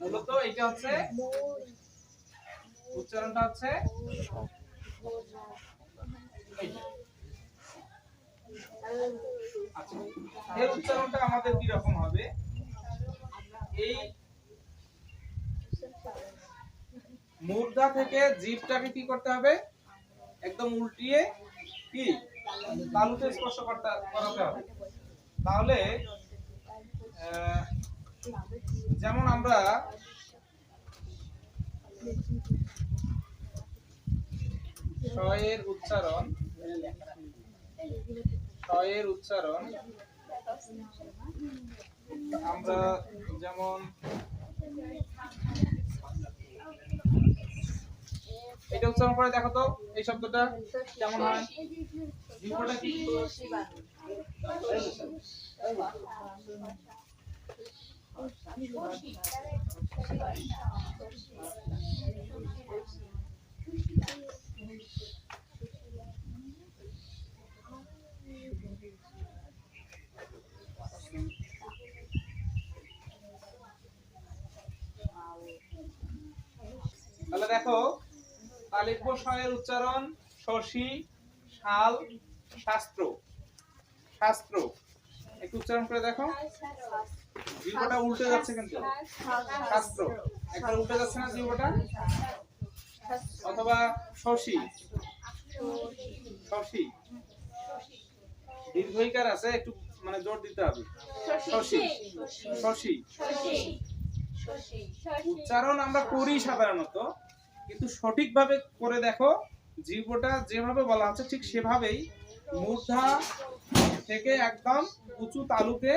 মূলত এটা হচ্ছে উচ্চারণটা হচ্ছে। আচ্ছা এর উচ্চারণটা আমাদের কি রকম হবে? এই মুদ্রা থেকে জিভটাকে কি করতে হবে? একদম উল্টিয়ে কি? তালুতে স্পর্শ করতে করাতে হবে। তাহলে যেমন আমরা শয়ের উচ্চারণ শয়ের উচ্চারণ, আমরা যেমন এটা উচ্চারণ করে দেখো তো, এই শব্দটা কেমন হয়? তাহলে দেখো তালিব্য স্বয়ের উচ্চারণ শশী শাল শাস্ত্র। শাস্ত্র। একটু উচ্চারণ করে দেখো। উল্টে যাচ্ছে কিন্তু শাস্ত্র। একবার উল্টে যাচ্ছে না অথবা শশী। শশী। আছে, একটু মানে জোর দিতে হবে। শশী। শশী। উচ্চারণ আমরা করি সাধারণত, কিন্তু সঠিকভাবে করে দেখো জীবটা যেভাবে বলা আছে ঠিক সেভাবেই মূর্ধা থেকে একদম উঁচু তালুতে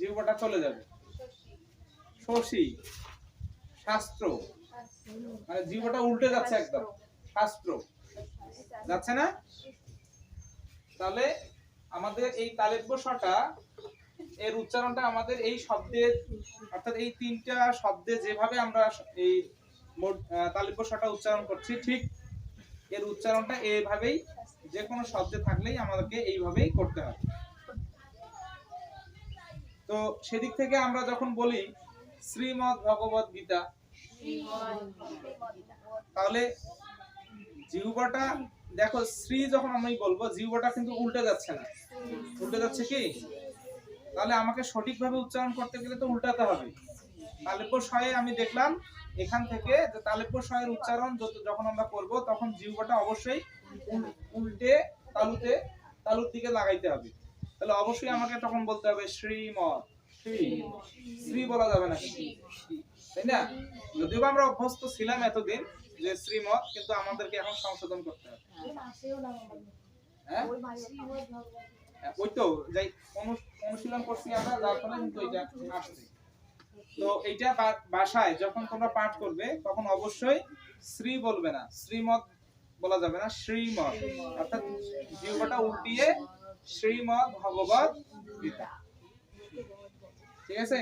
জীবটা চলে যাবে। শশী, শাস্ত্র। মানে জীবটা উল্টে যাচ্ছে একদম। শাস্ত্র। যাচ্ছে না? তাহলে আমাদের এই তালেব্য শটা এর উচ্চারণটা আমাদের এই শব্দের অর্থাৎ এই তিনটা শব্দে যেভাবে আমরা এই তালিব্য শটা উচ্চারণ করছি, ঠিক এর উচ্চারণটা এইভাবেই যে কোনো শব্দে থাকলেই আমাদেরকে এইভাবেই করতে হবে তো সেদিক থেকে আমরা যখন বলি শ্রীমদ ভগবত গীতা, তাহলে জিহুবাটা, দেখো শ্রী যখন আমি বলব, জিহুবাটা কিন্তু উল্টে যাচ্ছে না। উল্টে যাচ্ছে কি? তাহলে আমাকে সঠিকভাবে উচ্চারণ করতে গেলে তো উল্টাতে হবে। তালেপুর শয়ে আমি দেখলাম এখান থেকে যে তালেব্য শয়ের উচ্চারণ যখন আমরা করব, তখন জিহ্বাটা অবশ্যই উল্টে তালুতে তালুর দিকে লাগাইতে হবে। তাহলে অবশ্যই আমাকে তখন বলতে হবে শ্রীমৎ। শ্রী বলা যাবে না। তাই না? যদিও আমরা অভ্যস্ত ছিলাম এতদিন যে শ্রীমৎ কিন্তু আমাদেরকে এখন সংশোধন করতে হবে। হ্যাঁ? হ্যাঁ, ওই তো যাই অনু- অনুশীলন করছি আমরা যার ফলে কিন্তু এটা তো এইটা বাসায় যখন তোমরা পাঠ করবে তখন অবশ্যই শ্রী বলবে না। শ্রীমত বলা যাবে না শ্রীমত অর্থাৎ জিহ্বাটা উল্টিয়ে শ্রীমদ ভগবত গীতা। ঠিক আছে?